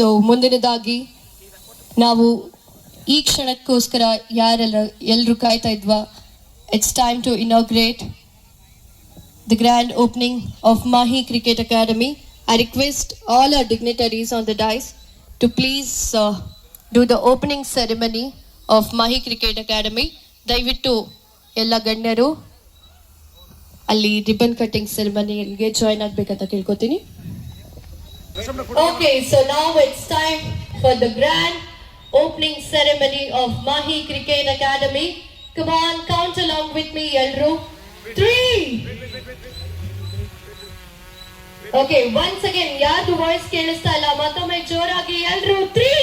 So ಮುಂದಿನದಾಗಿ ನಾವು ಈ ಕ್ಷಣಕ್ಕೋಸ್ಕರ ಯಾರೆಲ್ಲ ಎಲ್ರು ಕಾಯ್ತಾ ಇದ್ವಾ it's time to inaugurate the grand opening of Mahi cricket academy I request all our dignitaries on the dais to please do the opening ceremony of Mahi cricket academy ದಯವಿಟ್ಟು ಎಲ್ಲ ಗಣ್ಯರು, ಅಲ್ಲಿ ribbon cutting ಸೆರೆಮನಿಗೆ join ಆಗಬೇಕಂತ ಕೇಳ್ಕೊತೀನಿ. Okay so ನಾವ್ it's time for the grand opening ceremony of Mahi cricket academy come on count along with me ಎಲ್ರು three okay once again ಯಾರ್ದು voice ಕೇಳಿಸ್ತಾ ಇಲ್ಲ ಮತ್ತೊಮ್ಮೆ ಜೋರಾಗಿ ಎಲ್ರು ತ್ರೀ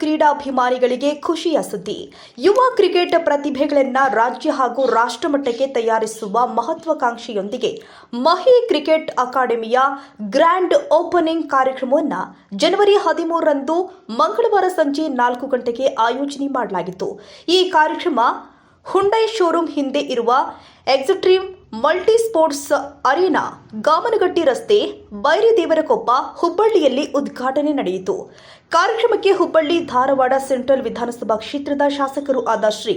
ಕ್ರೀಡಾಭಿಮಾನಿಗಳಿಗೆ ಖುಷಿಯ ಸುದ್ದಿ. ಯುವ ಕ್ರಿಕೆಟ್ ಪ್ರತಿಭೆಗಳನ್ನ ರಾಜ್ಯ ಹಾಗೂ ರಾಷ್ಟ್ರಮಟ್ಟಕ್ಕೆ ತಯಾರಿಸುವ ಮಹತ್ವಾಕಾಂಕ್ಷೆಯೊಂದಿಗೆ ಮಹಿ ಕ್ರಿಕೆಟ್ ಅಕಾಡೆಮಿಯ ಗ್ರ್ಯಾಂಡ್ ಓಪನಿಂಗ್ ಕಾರ್ಯಕ್ರಮವನ್ನು ಜನವರಿ ಹದಿಮೂರರಂದು ಮಂಗಳವಾರ ಸಂಜೆ ನಾಲ್ಕು ಗಂಟೆಗೆ ಆಯೋಜನೆ ಮಾಡಲಾಗಿತ್ತು. ಈ ಕಾರ್ಯಕ್ರಮ ಹುಂಡೈ ಶೋರೂಮ್ ಹಿಂದೆ ಇರುವ extreme multi sports arena, Gamanagatti ರಸ್ತೆ ಬೈರಿದೇವರಕೊಪ್ಪ ಹುಬ್ಬಳ್ಳಿಯಲ್ಲಿ ಉದ್ಘಾಟನೆ ನಡೆಯಿತು. ಕಾರ್ಯಕ್ರಮಕ್ಕೆ ಹುಬ್ಬಳ್ಳಿ, ಧಾರವಾಡ, ಸೆಂಟ್ರಲ್ ವಿಧಾನಸಭಾ ಕ್ಷೇತ್ರದ ಶಾಸಕರು ಆದ ಶ್ರೀ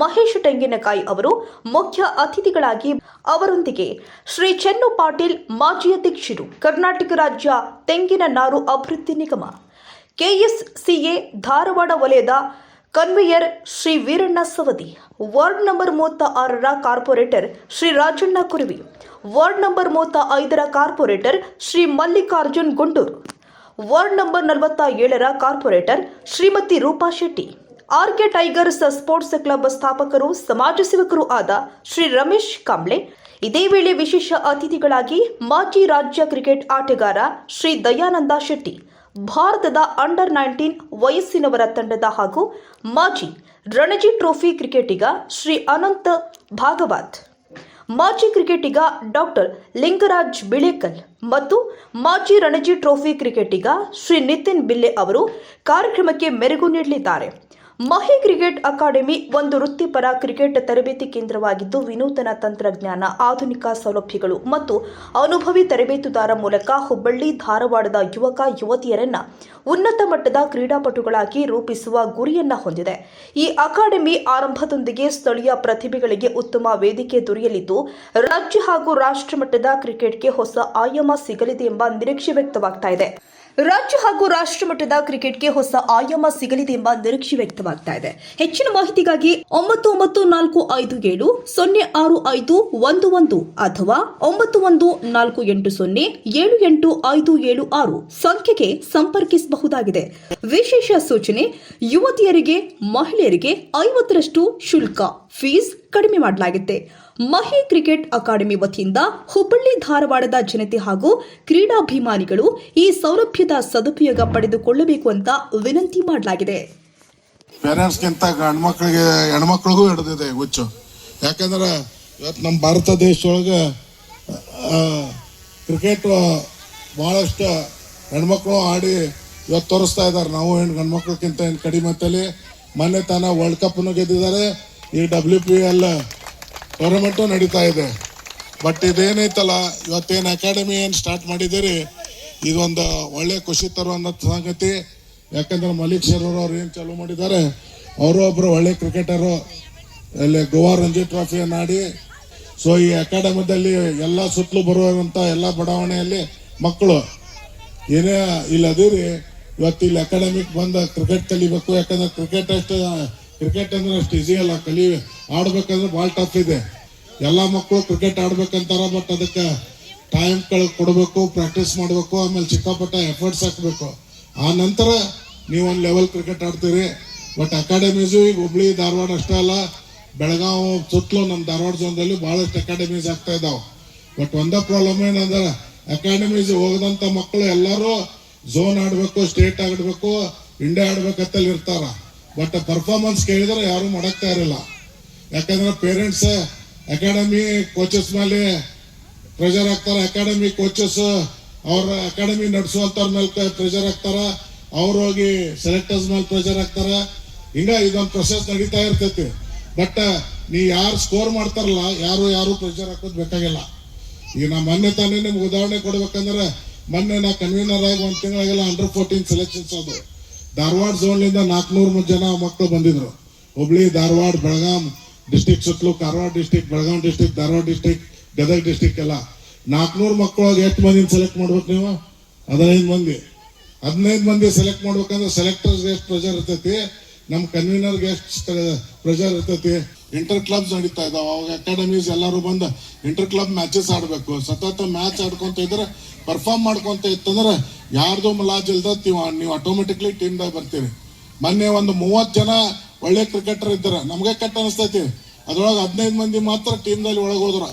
ಮಹೇಶ್ ತೆಂಗಿನಕಾಯಿ ಅವರು ಮುಖ್ಯ ಅತಿಥಿಗಳಾಗಿ ಅವರೊಂದಿಗೆ ಶ್ರೀ ಚೆನ್ನು ಪಾಟೀಲ್ ಮಾಜಿ ಅಧ್ಯಕ್ಷರು, ಕರ್ನಾಟಕ ರಾಜ್ಯ ತೆಂಗಿನ ನಾರು ಅಭಿವೃದ್ಧಿ ನಿಗಮ, ಕೆಎಸ್ಸಿಎ ಧಾರವಾಡ ವಲಯದ convener Shri Veeranna Savadi, ward number ಮೂವತ್ತ ಆರರ corporator Shri Rajanna Kuruvi, ward number ಮೂವತ್ತ ಐದರ corporator Shri Mallikarjun Gunduru. Ward number ನಲವತ್ತ ಏಳರ corporator Shrimati Roopa Shetty. RK tigers sports club ಸ್ಥಾಪಕರು, ಸಮಾಜ ಸೇವಕರು ಆದ ಶ್ರೀ ರಮೇಶ್ ಕಾಂಬ್ಳೆ. ಇದೇ ವೇಳೆ ವಿಶೇಷ ಅತಿಥಿಗಳಾಗಿ ಮಾಜಿ ರಾಜ್ಯ ಕ್ರಿಕೆಟ್ ಆಟಗಾರ ಶ್ರೀ ದಯಾನಂದ ಶೆಟ್ಟಿ, ಭಾರತದ ಅಂಡರ್ ನೈನ್ಟೀನ್ ವಯಸ್ಸಿನವರ ತಂಡದ ಹಾಗೂ ಮಾಜಿ ರಣಜಿ ಟ್ರೋಫಿ ಕ್ರಿಕೆಟಿಗ ಶ್ರೀ ಅನಂತ್ ಭಾಗವತ್. ಮಾಜಿ ಕ್ರಿಕೆಟಿಗ ಡಾಕ್ಟರ್ ಲಿಂಗರಾಜ್ ಬಿಳೇಕಲ್ ಮತ್ತು ಮಾಜಿ ರಣಜಿ ಟ್ರೋಫಿ ಕ್ರಿಕೆಟಿಗ ಶ್ರೀ ನಿತಿನ್ ಬಿಲ್ಲೆ ಅವರು ಕಾರ್ಯಕ್ರಮಕ್ಕೆ ಮೆರುಗು ನೀಡಲಿದ್ದಾರೆ. ಮಹಿ ಕ್ರಿಕೆಟ್ ಅಕಾಡೆಮಿ ಒಂದು ವೃತ್ತಿಪರ ಕ್ರಿಕೆಟ್ ತರಬೇತಿ ಕೇಂದ್ರವಾಗಿದ್ದು, ವಿನೂತನ ತಂತ್ರಜ್ಞಾನ, ಆಧುನಿಕ ಸೌಲಭ್ಯಗಳು ಮತ್ತು ಅನುಭವಿ ತರಬೇತುದಾರ ಮೂಲಕ ಹುಬ್ಬಳ್ಳಿ, ಧಾರವಾಡದ ಯುವಕ, ಯುವತಿಯರನ್ನ ಉನ್ನತ ಮಟ್ಟದ ಕ್ರೀಡಾಪಟುಗಳಾಗಿ ರೂಪಿಸುವ ಗುರಿಯನ್ನ ಹೊಂದಿದೆ. ಈ ಅಕಾಡೆಮಿ ಆರಂಭದೊಂದಿಗೆ ಸ್ಥಳೀಯ ಪ್ರತಿಭೆಗಳಿಗೆ ಉತ್ತಮ ವೇದಿಕೆ ದೊರೆಯಲಿದ್ದು, ರಾಜ್ಯ ಹಾಗೂ ರಾಷ್ಟ್ರ ಮಟ್ಟದ ಕ್ರಿಕೆಟ್ಗೆ ಹೊಸ ಆಯಾಮ ಸಿಗಲಿದೆ ಎಂಬ ನಿರೀಕ್ಷೆ ವ್ಯಕ್ತವಾಗ್ತಾ ಇದೆ. ರಾಜ್ಯ ಹಾಗೂ ರಾಷ್ಟ್ರಮಟ್ಟದ ಕ್ರಿಕೆಟ್ಗೆ ಹೊಸ ಆಯಾಮ ಸಿಗಲಿದೆ ಎಂಬ ನಿರೀಕ್ಷೆ ವ್ಯಕ್ತವಾಗ್ತಾ ಇದೆ. ಹೆಚ್ಚಿನ ಮಾಹಿತಿಗಾಗಿ ಒಂಬತ್ತು ಒಂಬತ್ತು ನಾಲ್ಕು ಐದು ಏಳು ಸೊನ್ನೆ ಆರು ಐದು ಒಂದು ಒಂದು ಅಥವಾ ಒಂಬತ್ತು ಒಂದು ನಾಲ್ಕು ಎಂಟು ಸೊನ್ನೆ ಏಳು ಎಂಟು ಐದು ಏಳು ಆರು ಸಂಖ್ಯೆಗೆ ಸಂಪರ್ಕಿಸಬಹುದಾಗಿದೆ. ವಿಶೇಷ ಸೂಚನೆ, ಯುವತಿಯರಿಗೆ, ಮಹಿಳೆಯರಿಗೆ ಐವತ್ತರಷ್ಟು ಶುಲ್ಕ, ಫೀಸ್ ಕಡಿಮೆ ಮಾಡಲಾಗಿದೆ. ಮಹಿ ಕ್ರಿಕೆಟ್ ಅಕಾಡೆಮಿ ವತಿಯಿಂದ ಹುಬ್ಬಳ್ಳಿ ಧಾರವಾಡದ ಜನತೆ ಹಾಗೂ ಕ್ರೀಡಾಭಿಮಾನಿಗಳು ಈ ಸೌಲಭ್ಯದ ಸದುಪಯೋಗ ಪಡೆದುಕೊಳ್ಳಬೇಕು ಅಂತ ವಿನಂತಿ ಮಾಡಲಾಗಿದೆ. ಪೇರೆಂಟ್ಸ್ಗಿಂತ ಗಂಡ್ಮಕ್ಳಿಗೆ, ಹೆಣ್ಮಕ್ಳಿಗೂ ಹಿಡಿದಿದೆ ಹುಚ್ಚು. ಯಾಕಂದ್ರೆ ಇವತ್ತು ನಮ್ಮ ಭಾರತ ದೇಶದೊಳಗೆ ಕ್ರಿಕೆಟ್ ಭಾಳಷ್ಟು ಹೆಣ್ಮಕ್ಳು ಆಡಿ ಇವತ್ತು ತೋರಿಸ್ತಾ ಇದ್ದಾರೆ. ನಾವು ಹೆಣ್ಣು ಗಂಡ್ಮಕ್ಳಿಗಿಂತ ಏನು ಕಡಿಮೆ ಅಂತೇಳಿ. ಮೊನ್ನೆ ತಾನ ವರ್ಲ್ಡ್ ಕಪ್ನು ಗೆದ್ದಿದ್ದಾರೆ. ಈ ಡಬ್ಲ್ಯೂ ಪಿ ಎಲ್ ಟೂರ್ನಮೆಂಟು ನಡೀತಾ ಇದೆ. ಬಟ್ ಇದೇನೈತಲ್ಲ, ಇವತ್ತೇನು ಅಕಾಡೆಮಿ ಏನು ಸ್ಟಾರ್ಟ್ ಮಾಡಿದ್ದೀರಿ? ಇದೊಂದು ಒಳ್ಳೆ ಖುಷಿ ತರುವಂಥ ಸಂಗತಿ. ಯಾಕಂದ್ರೆ ಮಲಿಕ್ ಶರೂರ್ ಅವ್ರು ಏನು ಚಾಲೂ ಮಾಡಿದ್ದಾರೆ? ಅವರು ಒಬ್ಬರು ಒಳ್ಳೆ ಕ್ರಿಕೆಟರು ಅಲ್ಲಿ ಗೋವಾ ರಂಜಿ ಟ್ರಾಫಿಯನ್ನು ಆಡಿ. ಸೊ ಈ ಅಕಾಡೆಮಿದಲ್ಲಿ ಎಲ್ಲ ಸುತ್ತಲೂ ಬರುವಂಥ ಎಲ್ಲ ಬಡಾವಣೆಯಲ್ಲಿ ಮಕ್ಕಳು. ಏನೇ ಇಲ್ಲದಿರಿ, ಇವತ್ತು ಇಲ್ಲಿ ಅಕಾಡೆಮಿಗೆ ಬಂದು ಕ್ರಿಕೆಟ್ ಕಲಿಬೇಕು. ಯಾಕಂದ್ರೆ ಕ್ರಿಕೆಟ್ ಅಷ್ಟು ಕ್ರಿಕೆಟ್ ಅಂದ್ರೆ ಅಷ್ಟು ಈಸಿ ಅಲ್ಲ, ಕಲಿ ಆಡ್ಬೇಕಂದ್ರೆ ಭಾಳ ಟಫ್ ಇದೆ. ಎಲ್ಲ ಮಕ್ಕಳು ಕ್ರಿಕೆಟ್ ಆಡ್ಬೇಕಂತಾರ ಬಟ್ ಅದಕ್ಕೆ ಟೈಮ್ ಕೊಡಬೇಕು ಪ್ರಾಕ್ಟೀಸ್ ಮಾಡಬೇಕು, ಆಮೇಲೆ ಚಿಕ್ಕಪಟ್ಟ ಎಫರ್ಟ್ಸ್ ಹಾಕಬೇಕು. ಆ ನಂತರ ನೀವು ಒಂದು ಲೆವೆಲ್ ಕ್ರಿಕೆಟ್ ಆಡ್ತೀರಿ. ಬಟ್ ಅಕಾಡೆಮೀಸು ಈಗ ಹುಬ್ಳಿ, ಧಾರವಾಡ ಅಷ್ಟೇ ಅಲ್ಲ, ಬೆಳಗಾವಿ ಸುತ್ತಲೂ ನಮ್ಮ ಧಾರವಾಡ ಝೋನ್ದಲ್ಲಿ ಭಾಳಷ್ಟು ಅಕಾಡೆಮೀಸ್ ಆಗ್ತಾ ಇದಾವೆ. ಬಟ್ ಒಂದೇ ಪ್ರಾಬ್ಲಮ್ ಏನಂದ್ರೆ ಅಕಾಡೆಮೀಸ್ ಹೋಗದಂತ ಮಕ್ಕಳು ಎಲ್ಲರೂ ಝೋನ್ ಆಡಬೇಕು ಸ್ಟೇಟ್ ಆಡ್ಬೇಕು ಇಂಡಿಯಾ ಆಡ್ಬೇಕಂತಲ್ಲಿ ಇರ್ತಾರ. ಬಟ್ ಪರ್ಫಾರ್ಮೆನ್ಸ್ ಕೇಳಿದ್ರೆ ಯಾರು ಮಾಡಕ್ತಾ ಇರಲಿಲ್ಲ ಯಾಕಂದ್ರೆ ಪೇರೆಂಟ್ಸ್ ಅಕಾಡೆಮಿ ಕೋಚಸ್ ಮೇಲೆ ಪ್ರೆಷರ್ ಹಾಕ್ತಾರೆ. ಅಕಾಡೆಮಿ ಕೋಚಸ್ ಅವ್ರ ಅಕಾಡೆಮಿ ನಡೆಸುವಂತವ್ರ ಮೇಲೆ ಪ್ರೆಷರ್ ಹಾಕ್ತಾರ. ಅವ್ರು ಹೋಗಿ ಸೆಲೆಕ್ಟರ್ಸ್ ಮೇಲೆ ಪ್ರೆಷರ್ ಹಾಕ್ತಾರ. ಹಿಂಗ ಇದೊಂದು ಪ್ರೊಸೆಸ್ ನಡೀತಾ ಇರ್ತೈತಿ. ಬಟ್ ನೀ ಯಾರು ಸ್ಕೋರ್ ಮಾಡ್ತಾರಲ್ಲ, ಯಾರು ಯಾರು ಪ್ರೆಷರ್ ಹಾಕೋದು ಬೇಕಾಗಿಲ್ಲ. ಈಗ ನಾ ಮೊನ್ನೆ ತಾನೇ ನಿಮ್ಗೆ ಉದಾಹರಣೆ ಕೊಡ್ಬೇಕಂದ್ರೆ, ಮೊನ್ನೆ ನಾ ಕನ್ವೀನರ್ ಆಗಿ ಒಂದು ತಿಂಗಳಾಗೆಲ್ಲ ಅಂಡರ್ ಫೋರ್ಟೀನ್ ಸೆಲೆಕ್ಷನ್ಸ್ ಅದು. ಧಾರವಾಡ ಝೋನ್ಲಿಂದ ನಾಲ್ಕುನೂರು ಜನ ಮಕ್ಕಳು ಬಂದಿದ್ರು. ಹುಬ್ಳಿ, ಧಾರವಾಡ, ಬೆಳಗಾಂ ಡಿಸ್ಟಿಕ್ ಸುತ್ತಲೂ Karwar district Belgaum district Dharwad district Gadag district ಎಲ್ಲ. ನಾಲ್ಕುನೂರು ಮಕ್ಕಳೊಳಗೆ ಎಷ್ಟು ಮಂದಿನ ಸೆಲೆಕ್ಟ್ ಮಾಡ್ಬೇಕು ನೀವು? ಹದಿನೈದು ಮಂದಿ. ಹದಿನೈದು ಮಂದಿ ಸೆಲೆಕ್ಟ್ ಮಾಡ್ಬೇಕಂದ್ರೆ ಸೆಲೆಕ್ಟರ್ಸ್ಗೆ ಎಷ್ಟು ಪ್ರೆಷರ್ ಇರ್ತೈತಿ? ನಮ್ಮ ಕನ್ವೀನರ್ಗೆ ಎಷ್ಟು ಪ್ರೆಷರ್ ಇರ್ತೈತಿ? ಇಂಟರ್ ಕ್ಲಬ್ಸ್ ನಡೀತಾ ಇದಾವ. ಅವಾಗ ಅಕಾಡೆಮೀಸ್ ಎಲ್ಲರೂ ಬಂದು ಇಂಟರ್ ಕ್ಲಬ್ ಮ್ಯಾಚಸ್ ಆಡಬೇಕು. ಸತತ ಮ್ಯಾಚ್ ಆಡ್ಕೊಂತ ಇದ್ರೆ ಪರ್ಫಾರ್ಮ್ ಮಾಡ್ಕೊಂತ ಇತ್ತಂದ್ರೆ ಯಾರ್ದು ಮುಲಾಜ್ ಇಲ್ದ ನೀವು ಆಟೋಮೆಟಿಕ್ಲಿ ಟೀಮ್ದಾಗ ಬರ್ತೀರಿ. ಮೊನ್ನೆ ಒಂದು ಮೂವತ್ತು ಜನ ಒಳ್ಳೆ ಕ್ರಿಕೆಟರ್ ಇದ್ದಾರೆ. ನಮ್ಗೆ ಕೆಟ್ಟ ಅನಿಸ್ತೈತಿ. ಅದ್ರೊಳಗೆ ಹದಿನೈದು ಮಂದಿ ಮಾತ್ರ ಟೀಮ್ದಲ್ಲಿ ಒಳಗೆ ಹೋದ್ರ.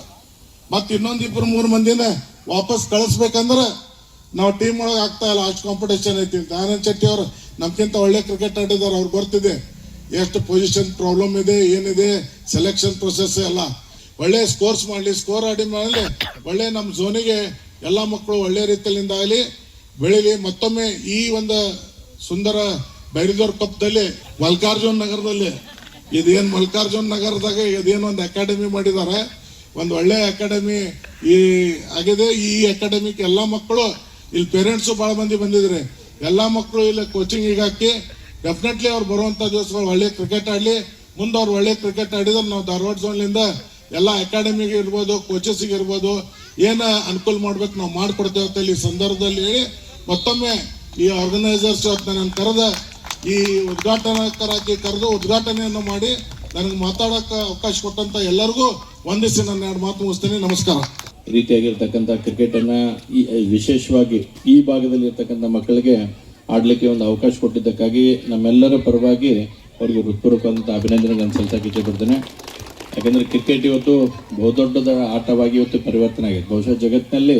ಮತ್ತೆ ಇನ್ನೊಂದ್ ಇಬ್ರು ಮೂರು ಮಂದಿನ ವಾಪಸ್ ಕಳಿಸ್ಬೇಕಂದ್ರೆ ನಾವು ಟೀಮ್ ಒಳಗೆ ಆಗ್ತಾ ಇಲ್ಲ. ಅಷ್ಟು ಕಾಂಪಿಟೇಷನ್ ಐತಿ ಆನಂದ್ ಶೆಟ್ಟಿ ಅವರು ನಮ್ಗಿಂತ ಒಳ್ಳೆ ಕ್ರಿಕೆಟ್ ಆಡಿದಾರೆ ಅವ್ರಿಗೆ ಗೊತ್ತಿದೆ ಎಷ್ಟು ಪೊಸಿಷನ್ ಪ್ರಾಬ್ಲಮ್ ಇದೆ, ಏನಿದೆ ಸೆಲೆಕ್ಷನ್ ಪ್ರೊಸೆಸ್ ಎಲ್ಲ ಒಳ್ಳೆ ಸ್ಕೋರ್ಸ್ ಮಾಡಲಿ ಸ್ಕೋರ್ ಆಡಿ ಮಾಡಲಿ, ಒಳ್ಳೆ ನಮ್ಮ ಝೋನಿಗೆ ಎಲ್ಲ ಮಕ್ಕಳು ಒಳ್ಳೆ ರೀತಿಯಿಂದ ಆಗಲಿ, ಬೆಳಿಲಿ ಮತ್ತೊಮ್ಮೆ ಈ ಒಂದು ಸುಂದರ ಬೈರಿದೋರ್ ಕಪ್ದಲ್ಲಿ ಮಲ್ಕಾರ್ಜುನ್ ನಗರದಲ್ಲಿ, ಇದೇನು ಮಲ್ಕಾರ್ಜುನ್ ನಗರದಾಗ ಇದೇನು ಒಂದು ಅಕಾಡೆಮಿ ಮಾಡಿದ್ದಾರೆ ಒಂದು ಒಳ್ಳೆ ಅಕಾಡೆಮಿ ಈ ಆಗಿದೆ. ಈ ಅಕಾಡೆಮಿಗೆ ಎಲ್ಲ ಮಕ್ಕಳು, ಇಲ್ಲಿ ಪೇರೆಂಟ್ಸು ಭಾಳ ಮಂದಿ ಬಂದಿದ್ರೆ. ಎಲ್ಲ ಮಕ್ಕಳು ಇಲ್ಲಿ ಕೋಚಿಂಗ್ ಈಗ ಹಾಕಿ ಡೆಫಿನೆಟ್ಲಿ ಅವ್ರು ಬರುವಂತ ದಿವಸಗಳು ಒಳ್ಳೆ ಕ್ರಿಕೆಟ್ ಆಡ್ಲಿ. ಮುಂದೆ ಅವ್ರು ಒಳ್ಳೆ ಕ್ರಿಕೆಟ್ ಆಡಿದ್ರೆ ನಾವು ಧಾರವಾಡ ಝೋನ್ಲಿಂದ ಎಲ್ಲ ಅಕಾಡೆಮಿಗೆ ಇರ್ಬೋದು ಕೋಚಸ್ಗೆ ಇರ್ಬೋದು, ಏನ ಅನುಕೂಲ ಮಾಡ್ಬೇಕು ನಾವು ಮಾಡ್ಕೊಡ್ತೇವೆ ಅಂತ ಇಲ್ಲಿ ಸಂದರ್ಭದಲ್ಲಿ ಹೇಳಿ ಮತ್ತೊಮ್ಮೆ ಈ ಆರ್ಗನೈಸರ್ಸ್ ನನ್ನ ಕರೆದ ಈ ಉದ್ಘಾಟನಕರಾಗಿ ಕರೆದು ಉದ್ಘಾಟನೆಯನ್ನು ಮಾಡಿ ನನಗೆ ಮಾತಾಡಕ್ಕೆ ಅವಕಾಶ ಕೊಟ್ಟಂತ ಎಲ್ಲರಿಗೂ ವಂದಿಸಿ ನನ್ನ ಎರಡು ಮಾತು ಮುಗಿಸ್ತೀನಿ. ನಮಸ್ಕಾರ. ರೀತಿಯಾಗಿರ್ತಕ್ಕಂಥ ಕ್ರಿಕೆಟನ್ನು ಈ, ವಿಶೇಷವಾಗಿ ಈ ಭಾಗದಲ್ಲಿ ಇರ್ತಕ್ಕಂಥ ಮಕ್ಕಳಿಗೆ ಆಡಲಿಕ್ಕೆ ಒಂದು ಅವಕಾಶ ಕೊಟ್ಟಿದ್ದಕ್ಕಾಗಿ ನಮ್ಮೆಲ್ಲರ ಪರವಾಗಿ ಅವರಿಗೆ ಹೃತ್ಪೂರ್ವಕವಾದಂಥ ಅಭಿನಂದನೆಗಳನ್ನು ಸಲ್ಲಿಸೋಕೆ ಇಷ್ಟಪಡ್ತೇನೆ ಯಾಕಂದರೆ ಕ್ರಿಕೆಟ್ ಇವತ್ತು ಬಹುದೊಡ್ಡದ ಆಟವಾಗಿ ಇವತ್ತು ಪರಿವರ್ತನೆ ಆಗಿದೆ. ಬಹುಶಃ ಜಗತ್ತಿನಲ್ಲಿ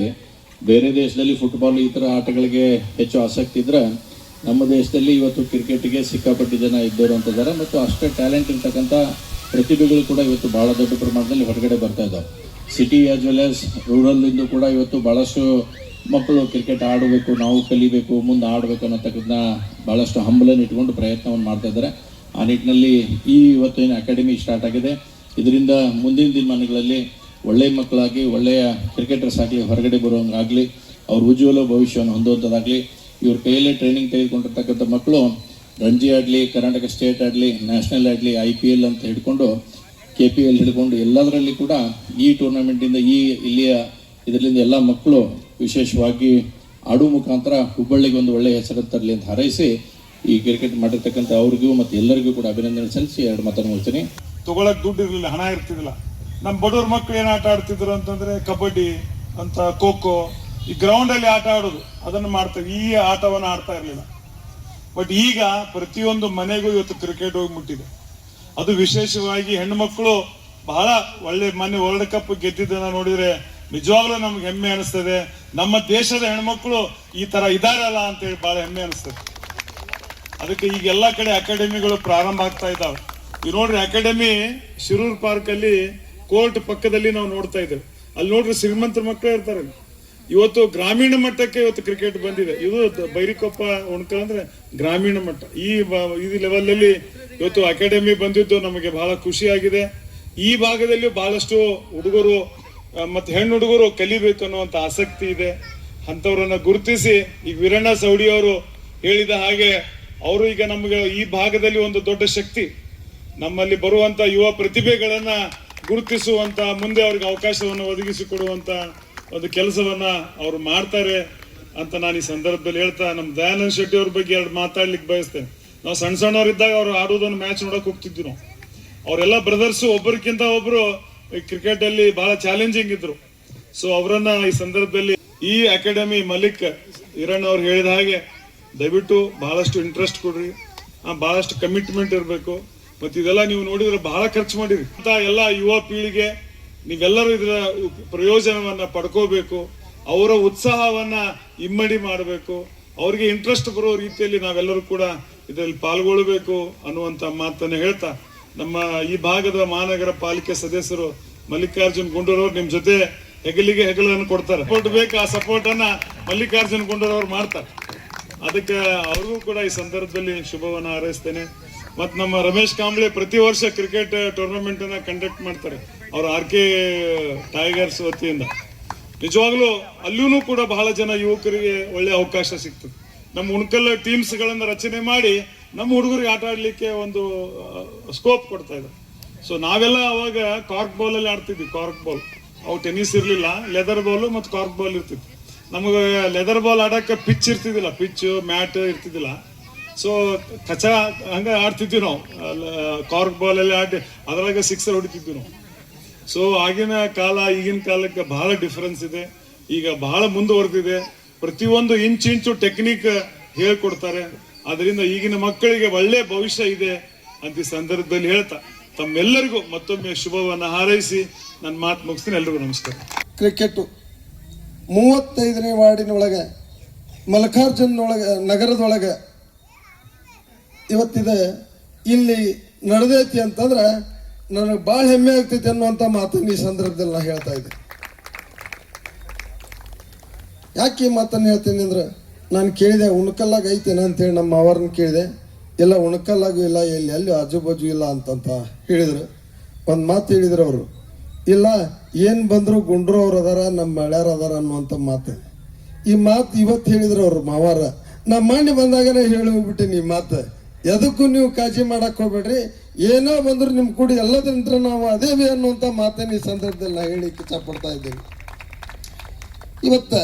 ಬೇರೆ ದೇಶದಲ್ಲಿ ಫುಟ್ಬಾಲ್ ಈ ಥರ ಆಟಗಳಿಗೆ ಹೆಚ್ಚು ಆಸಕ್ತಿ ಇದ್ರೆ ನಮ್ಮ ದೇಶದಲ್ಲಿ ಇವತ್ತು ಕ್ರಿಕೆಟ್ಗೆ ಸಿಕ್ಕಾಪಟ್ಟಿ ಜನ ಇದ್ದವರು ಅಂತಿದ್ದಾರೆ ಮತ್ತು ಅಷ್ಟೇ ಟ್ಯಾಲೆಂಟ್ ಇರ್ತಕ್ಕಂಥ ಪ್ರತಿಭೆಗಳು ಕೂಡ ಇವತ್ತು ಬಹಳ ದೊಡ್ಡ ಪ್ರಮಾಣದಲ್ಲಿ ಹೊರಗಡೆ ಬರ್ತಾ ಇದ್ದಾವೆ. ಸಿಟಿ ಆಸ್ ವೆಲ್ ಆಸ್ ಇಂದು ಕೂಡ ಇವತ್ತು ಭಾಳಷ್ಟು ಮಕ್ಕಳು ಕ್ರಿಕೆಟ್ ಆಡಬೇಕು, ನಾವು ಕಲಿಬೇಕು, ಮುಂದೆ ಆಡಬೇಕು ಅನ್ನೋತಕ್ಕದನ್ನ ಭಾಳಷ್ಟು ಹಂಬಲನ್ನು ಇಟ್ಕೊಂಡು ಪ್ರಯತ್ನವನ್ನು ಮಾಡ್ತಾ ಇದ್ದಾರೆ. ಆ ನಿಟ್ಟಿನಲ್ಲಿ ಈ ಇವತ್ತಿನ ಅಕಾಡೆಮಿ ಸ್ಟಾರ್ಟ್ ಆಗಿದೆ. ಇದರಿಂದ ಮುಂದಿನ ದಿನಮಾನಗಳಲ್ಲಿ ಒಳ್ಳೆಯ ಮಕ್ಕಳಾಗಿ, ಒಳ್ಳೆಯ ಕ್ರಿಕೆಟರ್ಸ್ ಆಗಲಿ, ಹೊರಗಡೆ ಬರುವಂಗಾಗಲಿ ಅವ್ರ ಉಜ್ವಲ ಭವಿಷ್ಯವನ್ನು ಹೊಂದುವಂಥದ್ದಾಗಲಿ, ಇವ್ರ ಕೈಯಲ್ಲೇ ಟ್ರೈನಿಂಗ್ ತೆಗೆದುಕೊಂಡಿರ್ತಕ್ಕಂಥ ಮಕ್ಕಳು ರಂಜಿ ಆಗಲಿ, ಕರ್ನಾಟಕ ಸ್ಟೇಟ್ ಆಗಲಿ ನ್ಯಾಷನಲ್ ಆಗಲಿ ಐ ಪಿ ಎಲ್ ಅಂತ ಹಿಡ್ಕೊಂಡು ಕೆ ಪಿ ಎಲ್ ಹಿಡ್ಕೊಂಡು ಎಲ್ಲದರಲ್ಲಿ ಕೂಡ ಈ ಟೂರ್ನಮೆಂಟಿಂದ ಈ ಇಲ್ಲಿಯ ಇದರಿಂದ ಎಲ್ಲ ಮಕ್ಕಳು ವಿಶೇಷವಾಗಿ ಆಡು ಮುಖಾಂತರ ಹುಬ್ಬಳ್ಳಿಗೆ ಒಂದು ಒಳ್ಳೆಯ ಹೆಸರು ತರಲಿ ಅಂತ ಹಾರೈಸಿ ಈ ಕ್ರಿಕೆಟ್ ಮಾಡಿರ್ತಕ್ಕಂಥ ಅವ್ರಿಗೂ ಮತ್ತು ಎಲ್ಲರಿಗೂ ಕೂಡ ಅಭಿನಂದನೆ ಸಲ್ಲಿಸಿ ಎರಡು ಮಾತನ್ನು ಮುಗಿಸ್ತೀನಿ. ತಗೊಳಕ್ ದುಡ್ಡು ಇರಲಿಲ್ಲ, ಹಣ ಇರ್ತಿದ್ದಿಲ್ಲ. ನಮ್ಮ ಬಡವ್ರ ಮಕ್ಕಳು ಏನು ಆಟ ಆಡ್ತಿದ್ರು ಅಂತಂದ್ರೆ ಕಬಡ್ಡಿ ಅಂತ ಖೋ ಖೋ ಈ ಗ್ರೌಂಡ್ ಅಲ್ಲಿ ಆಟ ಆಡೋದು. ಅದನ್ನ ಮಾಡ್ತಾರೆ ಈ ಆಟವನ್ನು ಆಡ್ತಾ ಇರ್ಲಿಲ್ಲ. ಬಟ್ ಈಗ ಪ್ರತಿಯೊಂದು ಮನೆಗೂ ಇವತ್ತು ಕ್ರಿಕೆಟ್ ಹೋಗಿ ಮುಟ್ಟಿದೆ ಅದು ವಿಶೇಷವಾಗಿ ಹೆಣ್ಣು ಮಕ್ಕಳು ಬಹಳ ಒಳ್ಳೆ ಮೊನ್ನೆ ವರ್ಲ್ಡ್ ಕಪ್ ಗೆದ್ದಿದ್ದನ್ನ ನೋಡಿದ್ರೆ ನಿಜವಾಗ್ಲೂ ನಮ್ಗೆ ಹೆಮ್ಮೆ ಅನಿಸ್ತದೆ. ನಮ್ಮ ದೇಶದ ಹೆಣ್ಮಕ್ಳು ಈ ತರ ಇದಾರಲ್ಲ ಅಂತೇಳಿ ಬಹಳ ಹೆಮ್ಮೆ ಅನಿಸ್ತದೆ ಅದಕ್ಕೆ ಈಗ ಎಲ್ಲಾ ಕಡೆ ಅಕಾಡೆಮಿಗಳು ಪ್ರಾರಂಭ ಆಗ್ತಾ ಇದ್ದಾವೆ. ಈಗ ನೋಡ್ರಿ, ಅಕಾಡೆಮಿ ಶಿರೂರ್ ಪಾರ್ಕ್ ಅಲ್ಲಿ ಕೋರ್ಟ್ ಪಕ್ಕದಲ್ಲಿ ನಾವು ನೋಡ್ತಾ ಇದ್ದೇವೆ. ಅಲ್ಲಿ ನೋಡ್ರಿ ಶ್ರೀಮಂತ ಮಕ್ಕಳು ಇರ್ತಾರೆ. ಇವತ್ತು ಗ್ರಾಮೀಣ ಮಟ್ಟಕ್ಕೆ ಇವತ್ತು ಕ್ರಿಕೆಟ್ ಬಂದಿದೆ. ಇದು ಬೈರಿಕೊಪ್ಪ ಉಣ್ಕಲ್ ಅಂದ್ರೆ ಗ್ರಾಮೀಣ ಮಟ್ಟ. ಈ ಈ ಲೆವೆಲ್ ಅಲ್ಲಿ ಇವತ್ತು ಅಕಾಡೆಮಿ ಬಂದಿದ್ದು ನಮಗೆ ಬಹಳ ಖುಷಿಯಾಗಿದೆ. ಈ ಭಾಗದಲ್ಲಿ ಬಹಳಷ್ಟು ಹುಡುಗರು ಮತ್ತೆ ಹೆಣ್ಣು ಹುಡುಗರು ಕಲಿಬೇಕು ಅನ್ನುವಂಥ ಆಸಕ್ತಿ ಇದೆ. ಅಂತವ್ರನ್ನ ಗುರುತಿಸಿ ಈಗ ವೀರಣ್ಣ ಸೌಡಿ ಅವರು ಹೇಳಿದ ಹಾಗೆ ಅವರು ಈಗ ನಮಗೆ ಈ ಭಾಗದಲ್ಲಿ ಒಂದು ದೊಡ್ಡ ಶಕ್ತಿ. ನಮ್ಮಲ್ಲಿ ಬರುವಂತ ಯುವ ಪ್ರತಿಭೆಗಳನ್ನ ಗುರುತಿಸುವಂತ ಮುಂದೆ ಅವ್ರಿಗೆ ಅವಕಾಶವನ್ನು ಒದಗಿಸಿಕೊಡುವಂತ ಒಂದು ಕೆಲಸವನ್ನ ಅವರು ಮಾಡ್ತಾರೆ ಅಂತ ನಾನು ಈ ಸಂದರ್ಭದಲ್ಲಿ ಹೇಳ್ತಾ, ನಮ್ಮ ದಯಾನಂದ್ ಶೆಟ್ಟಿ ಅವ್ರ ಬಗ್ಗೆ ಎರಡು ಮಾತಾಡ್ಲಿಕ್ಕೆ ಬಯಸ್ತೇನೆ. ನಾವು ಸಣ್ಣ ಸಣ್ಣವರಿದ್ದಾಗ ಅವ್ರು ಆಡೋದನ್ನು ಮ್ಯಾಚ್ ನೋಡಕ್ ಹೋಗ್ತಿದ್ವಿ ನಾವು. ಅವರೆಲ್ಲ ಬ್ರದರ್ಸ್ ಒಬ್ಬರಿಗಿಂತ ಒಬ್ರು ಕ್ರಿಕೆಟ್ ಅಲ್ಲಿ ಬಹಳ ಚಾಲೆಂಜಿಂಗ್ ಇದ್ರು. ಸೊ ಅವರನ್ನ ಈ ಸಂದರ್ಭದಲ್ಲಿ ಈ ಅಕಾಡೆಮಿ ಮಲಿಕ್ ಹಿರಣ್ ಅವ್ರು ಹೇಳಿದ ಹಾಗೆ ದಯವಿಟ್ಟು ಬಹಳಷ್ಟು ಇಂಟ್ರೆಸ್ಟ್ ಕೊಡ್ರಿ. ಬಹಳಷ್ಟು ಕಮಿಟ್ಮೆಂಟ್ ಇರಬೇಕು. ಮತ್ತೆ ಇದೆಲ್ಲ ನೀವು ನೋಡಿದ್ರೆ ಬಹಳ ಖರ್ಚು ಮಾಡಿರಿ. ಅಂತ ಎಲ್ಲ ಯುವ ಪೀಳಿಗೆ ನೀವೆಲ್ಲರೂ ಇದರ ಪ್ರಯೋಜನವನ್ನ ಪಡ್ಕೋಬೇಕು. ಅವರ ಉತ್ಸಾಹವನ್ನ ಇಮ್ಮಡಿ ಮಾಡಬೇಕು. ಅವರಿಗೆ ಇಂಟ್ರೆಸ್ಟ್ ಬರೋ ರೀತಿಯಲ್ಲಿ ನಾವೆಲ್ಲರೂ ಕೂಡ ಇದರಲ್ಲಿ ಪಾಲ್ಗೊಳ್ಳಬೇಕು ಅನ್ನುವಂತ ಮಾತನ್ನ ಹೇಳ್ತಾ ನಮ್ಮ ಈ ಭಾಗದ ಮಹಾನಗರ ಪಾಲಿಕೆ ಸದಸ್ಯರು ಮಲ್ಲಿಕಾರ್ಜುನ್ ಗುಂಡೂರವ್ರು ನಿಮ್ ಜೊತೆ ಹೆಗಲಿಗೆ ಹೆಗಲನ್ನು ಕೊಡ್ತಾರೆ. ಸಪೋರ್ಟ್ ಬೇಕು, ಆ ಸಪೋರ್ಟ್ ಅನ್ನ ಮಲ್ಲಿಕಾರ್ಜುನ್ ಗುಂಡೂರವ್ರು ಮಾಡ್ತಾರೆ. ಅದಕ್ಕೆ ಅವ್ರಿಗೂ ಕೂಡ ಈ ಸಂದರ್ಭದಲ್ಲಿ ಶುಭವನ್ನ ಹಾರೈಸ್ತೇನೆ. ಮತ್ತು ನಮ್ಮ ರಮೇಶ್ ಕಾಂಬ್ಳೆ ಪ್ರತಿ ವರ್ಷ ಕ್ರಿಕೆಟ್ ಟೂರ್ನಮೆಂಟ್ ಅನ್ನ ಕಂಡಕ್ಟ್ ಮಾಡ್ತಾರೆ. ಅವ್ರ ಆರ್ ಕೆ ಟೈಗರ್ಸ್ ವತಿಯಿಂದ. ನಿಜವಾಗ್ಲೂ ಅಲ್ಲೂ ಕೂಡ ಬಹಳ ಜನ ಯುವಕರಿಗೆ ಒಳ್ಳೆ ಅವಕಾಶ ಸಿಗ್ತದೆ. ನಮ್ಮ ಉಣ್ಕಲ್ ಟೀಮ್ಸ್ಗಳನ್ನು ರಚನೆ ಮಾಡಿ ನಮ್ಮ ಹುಡುಗರಿಗೆ ಆಟ ಆಡಲಿಕ್ಕೆ ಒಂದು ಸ್ಕೋಪ್ ಕೊಡ್ತಾ ಇದ್ದಾರೆ ಸೊ ನಾವೆಲ್ಲ ಅವಾಗ ಕಾರ್ಕ್ ಬಾಲ್ ಅಲ್ಲಿ ಆಡ್ತಿದ್ವಿ ಕಾರ್ಕ್ ಬಾಲ್ ಅವು ಟೆನ್ನಿಸ್ ಇರಲಿಲ್ಲ ಲೆದರ್ ಬಾಲ್ ಮತ್ತು ಕಾರ್ಕ್ ಬಾಲ್ ಇರ್ತಿತ್ತು. ನಮಗೆ ಲೆದರ್ ಬಾಲ್ ಆಡಕ್ಕೆ ಪಿಚ್ ಇರ್ತಿದ್ದಿಲ್ಲ ಪಿಚ್ ಮ್ಯಾಟ್ ಇರ್ತಿದ್ದಿಲ್ಲ. ಸೊ ಕಚ, ಹಂಗೆ ಆಡ್ತಿದ್ವಿ ನಾವು. ಕಾರ್ಕ್ ಬಾಲ್ ಅಲ್ಲಿ ಆಡಿ ಅದ್ರಾಗ ಸಿಕ್ಸರ್ ಹೊಡಿತಿದ್ವಿ ನಾವು. ಸೊ ಆಗಿನ ಕಾಲ, ಈಗಿನ ಕಾಲಕ್ಕೆ ಬಹಳ ಡಿಫರೆನ್ಸ್ ಇದೆ. ಈಗ ಬಹಳ ಮುಂದುವರೆದಿದೆ. ಪ್ರತಿಯೊಂದು ಇಂಚು ಇಂಚು ಟೆಕ್ನಿಕ್ ಹೇಳ್ಕೊಡ್ತಾರೆ. ಅದರಿಂದ ಈಗಿನ ಮಕ್ಕಳಿಗೆ ಒಳ್ಳೆ ಭವಿಷ್ಯ ಇದೆ ಅಂತ ಈ ಸಂದರ್ಭದಲ್ಲಿ ಹೇಳ್ತಾ, ತಮ್ಮೆಲ್ಲರಿಗೂ ಮತ್ತೊಮ್ಮೆ ಶುಭವನ್ನು ಹಾರೈಸಿ ನನ್ನ ಮಾತು ಮುಗಿಸ್ತೀನಿ, ಎಲ್ರಿಗೂ ನಮಸ್ಕಾರ. ಕ್ರಿಕೆಟು ಮೂವತ್ತೈದನೇ ವಾರ್ಡಿನೊಳಗೆ ಮಲ್ಲಿಕಾರ್ಜುನೊಳಗೆ ನಗರದೊಳಗೆ ಇವತ್ತಿದೆ. ಇಲ್ಲಿ ನಡೆದೈತಿ ಅಂತಂದ್ರೆ ನನಗೆ ಭಾಳ ಹೆಮ್ಮೆ ಆಗ್ತೈತಿ ಅನ್ನುವಂಥ ಮಾತನ್ನು ಈ ಸಂದರ್ಭದಲ್ಲಿ ನಾ ಹೇಳ್ತಾ ಇದ್ದೆ ಯಾಕೆ ಈ ಮಾತನ್ನು ಹೇಳ್ತೀನಿ ಅಂದ್ರೆ ನಾನು ಕೇಳಿದೆ ಉಣಕಲ್ಲಾಗ ಐತೇನೆ ಅಂತೇಳಿ ನಮ್ಮ ಅವ್ರನ್ನ ಕೇಳಿದೆ. ಎಲ್ಲ ಉಣಕಲ್ಲಾಗೂ ಇಲ್ಲ, ಎಲ್ಲಿ, ಅಲ್ಲಿ ಆಜು ಬಾಜು ಇಲ್ಲ ಅಂತಂತ ಹೇಳಿದರು. ಒಂದು ಮಾತು ಹೇಳಿದ್ರು ಅವರು. ಇಲ್ಲ, ಏನು ಬಂದರೂ ಗುಂಡ್ರು ಅವ್ರು ಅದಾರ ನಮ್ಮ ಮಳ್ಯಾರ ಅದಾರ ಅನ್ನುವಂಥ ಮಾತು. ಈ ಮಾತು ಇವತ್ತು ಹೇಳಿದ್ರು ಅವರು ಮಾವಾರ. ನಮ್ಮ ಮಾಡಿ ಬಂದಾಗನೇ ಹೇಳಿ ಈ ಮಾತು. ಎದಕ್ಕೂ ನೀವು ಕಾಳಜಿ ಮಾಡಕ್ಕೆ ಹೋಗ್ಬೇಡ್ರಿ. ಏನೋ ಬಂದರೂ ನಿಮ್ಮ ಕೂಡಿ ಎಲ್ಲದ್ರಿಂದ ನಾವು ಅದೇವಿ ಅನ್ನುವಂಥ ಮಾತನ್ನು ಈ ಸಂದರ್ಭದಲ್ಲಿ ನಾ ಹೇಳಿ ಇಚ್ಛಪಡ್ತಾ ಇದ್ದೀನಿ. ಇವತ್ತು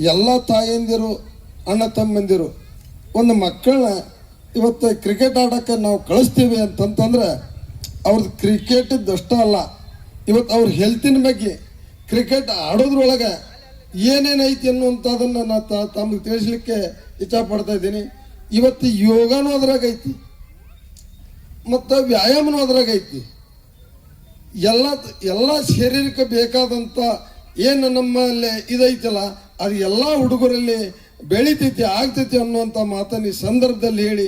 ಎಲ್ಲ ತಾಯಂದಿರು ಅಣ್ಣ ತಮ್ಮಂದಿರು, ಒಂದು ಮಕ್ಕಳನ್ನ ಇವತ್ತು ಕ್ರಿಕೆಟ್ ಆಡೋಕ್ಕೆ ನಾವು ಕಳಿಸ್ತೀವಿ ಅಂತಂತಂದ್ರೆ ಅವ್ರದ್ದು ಕ್ರಿಕೆಟ್ ದಷ್ಟ ಅಲ್ಲ. ಇವತ್ತು ಅವ್ರ ಹೆಲ್ತಿನ ಬಗ್ಗೆ ಕ್ರಿಕೆಟ್ ಆಡೋದ್ರೊಳಗೆ ಏನೇನೈತಿ ಅನ್ನುವಂಥದ್ದನ್ನು ನಾನು ತಮಗೆ ತಿಳಿಸ್ಲಿಕ್ಕೆ ಇಚ್ಛಪಡ್ತಾ ಇದ್ದೀನಿ. ಇವತ್ತು ಯೋಗನೂ ಅದ್ರಾಗ ಐತಿ, ಮತ್ತು ವ್ಯಾಯಾಮನೂ ಅದ್ರಾಗ ಎಲ್ಲ ಎಲ್ಲ ಶರೀರಕ್ಕೆ ಬೇಕಾದಂಥ ಏನು ನಮ್ಮಲ್ಲಿ ಇದೈತಲ್ಲ, ಅದು ಎಲ್ಲ ಹುಡುಗರಲ್ಲಿ ಬೆಳಿತೈತಿ ಆಗ್ತೈತಿ ಅನ್ನುವಂತ ಮಾತನ್ನ ಈ ಸಂದರ್ಭದಲ್ಲಿ ಹೇಳಿ.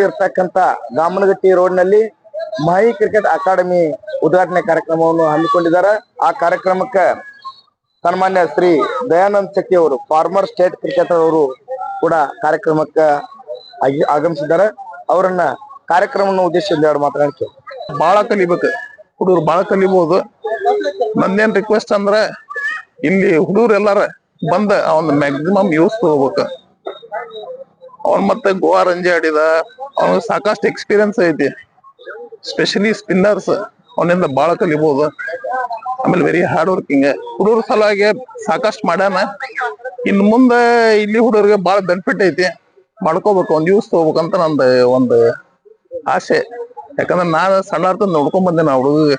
ಇರ್ತಕ್ಕಂತ ಗಾಮನಗಟ್ಟಿ ರೋಡ್ನಲ್ಲಿ ಮಹಿ ಕ್ರಿಕೆಟ್ ಅಕಾಡೆಮಿ ಉದ್ಘಾಟನೆ ಕಾರ್ಯಕ್ರಮವನ್ನು ಹಮ್ಮಿಕೊಂಡಿದ್ದಾರೆ. ಆ ಕಾರ್ಯಕ್ರಮಕ್ಕೆ ಸನ್ಮಾನ್ಯ ಶ್ರೀ ದಯಾನಂದ್ ಶೆಟ್ಟಿ ಅವರು ಫಾರ್ಮರ್ ಸ್ಟೇಟ್ ಕ್ರಿಕೆಟರ್ ಅವರು ಕೂಡ ಕಾರ್ಯಕ್ರಮಕ್ಕೆ ಆಗಿ- ಆಗಮಿಸಿದ್ದಾರೆ. ಅವರನ್ನ ಕಾರ್ಯಕ್ರಮವನ್ನು ಉದ್ದೇಶಿಸಿ ಎರಡು ಮಾತನಾಡ್ತೀವಿ ಬಹಳ ಕಲಿಬೇಕು. ಹುಡುಗರು ಬಹಳ ಕಲಿಬಹುದು ನಂದೇನ್ ರಿಕ್ವೆಸ್ಟ್ ಅಂದ್ರೆ ಇಲ್ಲಿ ಹುಡುಗರು ಎಲ್ಲಾರ ಬಂದ ಅವನ್ ಮ್ಯಾಕ್ಸಿಮಮ್ ಯೂಸ್ ತಗೋಬೇಕ ಅವನ್ ಮತ್ತೆ ಗೋವಾ ರಂಜಿ ಆಡಿದ, ಅವನಿಗೆ ಸಾಕಷ್ಟು ಎಕ್ಸ್ಪೀರಿಯನ್ಸ್ ಐತಿ. ಸ್ಪೆಷಲಿ ಸ್ಪಿನ್ನರ್ಸ್ ಅವನಿಂದ ಬಾಳ ಕಲಿಬಹುದು ಆಮೇಲೆ ವೆರಿ ಹಾರ್ಡ್ ವರ್ಕಿಂಗ್ ಹುಡುಗರ ಸಲುವಾಗಿ ಸಾಕಷ್ಟು ಮಾಡ್ಯಾನ. ಇನ್ ಮುಂದೆ ಇಲ್ಲಿ ಹುಡುಗರಿಗೆ ಬಾಳ ಬೆನಿಫಿಟ್ ಐತಿ. ಮಾಡ್ಕೋಬೇಕು ಒಂದ್ ಯೂಸ್ ತಗೋಬೇಕಂತ ನಂದು ಒಂದು ಆಸೆ. ಯಾಕಂದ್ರೆ ನಾನು ಸಣ್ಣ ನೋಡ್ಕೊಂಡ್ ಬಂದೆ ನಾ ಹುಡುಗ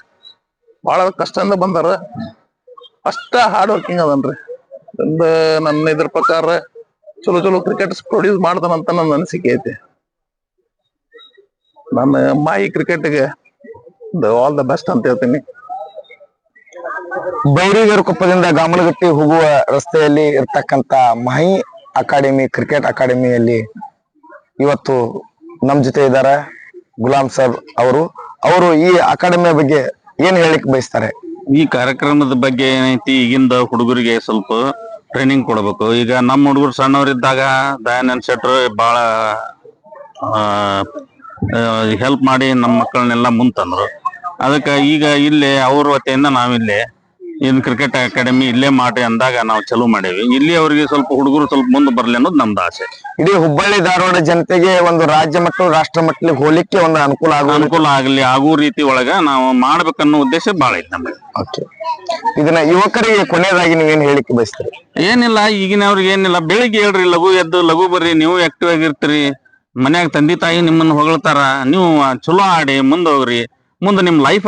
ಬಹಳ ಕಷ್ಟದಿಂದ ಬಂದಾರ. ಅಷ್ಟ ಹಾರ್ಡ್ ವರ್ಕಿಂಗ್ ಅದನ್ರಿ. ಒಂದ್ ನನ್ನ ಇದ್ರ ಪ್ರಕಾರ ಚಲೋ ಚಲೋ ಕ್ರಿಕೆಟ್ ಪ್ರೊಡ್ಯೂಸ್ ಮಾಡ್ತಾನಂತ ನನ್ನ ಅನಿಸಿಕೆ ಐತಿ. ನನ್ನ ಮಾಯಿ ಕ್ರಿಕೆಟ್ಗೆ ಆಲ್ ದ ಬೆಸ್ಟ್ ಅಂತ ಹೇಳ್ತೀನಿ. ಬೈರಿಗರ ಕೊಪ್ಪದಿಂದ ಗಾಮನಗಟ್ಟಿ ಹೋಗುವ ರಸ್ತೆಯಲ್ಲಿ ಇರ್ತಕ್ಕಂತ ಮಹಿ ಅಕಾಡೆಮಿ ಕ್ರಿಕೆಟ್ ಅಕಾಡೆಮಿಯಲ್ಲಿ ಇವತ್ತು ನಮ್ ಜೊತೆ ಇದ್ದಾರೆ ಗುಲಾಂ ಸರ್ ಅವರು. ಅವರು ಈ ಅಕಾಡೆಮಿಯ ಬಗ್ಗೆ ಏನ್ ಹೇಳಿಕ್ ಬಯಸ್ತಾರೆ? ಈ ಕಾರ್ಯಕ್ರಮದ ಬಗ್ಗೆ ಏನೈತಿ ಈಗಿಂದ ಹುಡುಗರಿಗೆ ಸ್ವಲ್ಪ ಟ್ರೈನಿಂಗ್ ಕೊಡ್ಬೇಕು. ಈಗ ನಮ್ಮ ಹುಡುಗರು ಸಣ್ಣವರಿದ್ದಾಗ ದಯಾನಂದ್ ಶೆಟ್ರು ಬಹಳ ಹೆಲ್ಪ್ ಮಾಡಿ ನಮ್ಮ ಮಕ್ಕಳನ್ನೆಲ್ಲ ಮುಂದ್ ತಂದ್ರು. ಅದಕ್ಕೆ ಈಗ ಇಲ್ಲಿ ಅವ್ರ ವತಿಯಿಂದ ನಾವಿಲ್ಲಿ ಇನ್ ಕ್ರಿಕೆಟ್ ಅಕಾಡೆಮಿ ಇಲ್ಲೇ ಮಾಡಿ ಅಂದಾಗ ನಾವು ಚಲೋ ಮಾಡೇವಿ. ಇಲ್ಲಿ ಅವರಿಗೆ ಸ್ವಲ್ಪ ಹುಡುಗರು ಸ್ವಲ್ಪ ಮುಂದೆ ಬರ್ಲಿ ಅನ್ನೋದು ನಮ್ದು ಆಸೆ. ಇಡೀ ಹುಬ್ಬಳ್ಳಿ ಧಾರವಾಡ ಜನತೆಗೆ ಒಂದು ರಾಜ್ಯ ಮಟ್ಟ ರಾಷ್ಟ್ರ ಮಟ್ಟಕ್ಕೆ ಹೋಗ್ಲಿಕ್ಕೆ ಒಂದು ಅನುಕೂಲ ಆಗುವ ಅನುಕೂಲ ಆಗಲಿ ಆಗೋ ರೀತಿ ಒಳಗ ನಾವು ಮಾಡ್ಬೇಕನ್ನೋ ಉದ್ದೇಶ ಬಹಳ ಐತೆ ನಮಗೆ. ಓಕೆ. ಇದನ್ನ ಯುವಕರಿಗೆ ಕೊನೆಯದಾಗಿ ನೀವೇನ್ ಹೇಳಿಕ್ಕೆ ಬಯಸ್ತೀರಿ? ಏನಿಲ್ಲ ಈಗಿನವ್ರಿಗೆ ಏನಿಲ್ಲ. ಬೆಳಿಗ್ಗೆ ಹೇಳ್ರಿ ಲಘು ಎದ್ದು ಲಘು ಬರ್ರಿ ನೀವು ಆಕ್ಟಿವ್ ಆಗಿರ್ತೀರಿ. ಮನ್ಯಾಗ ತಂದೆ ತಾಯಿ ನಿಮ್ಮನ್ನ ಹೊಗಳ್ತಾರ ನೀವು ಚಲೋ ಆಡಿ ಮುಂದೆ ಹೋಗ್ರಿ. ಮುಂದೆ ನಿಮ್ ಲೈಫ್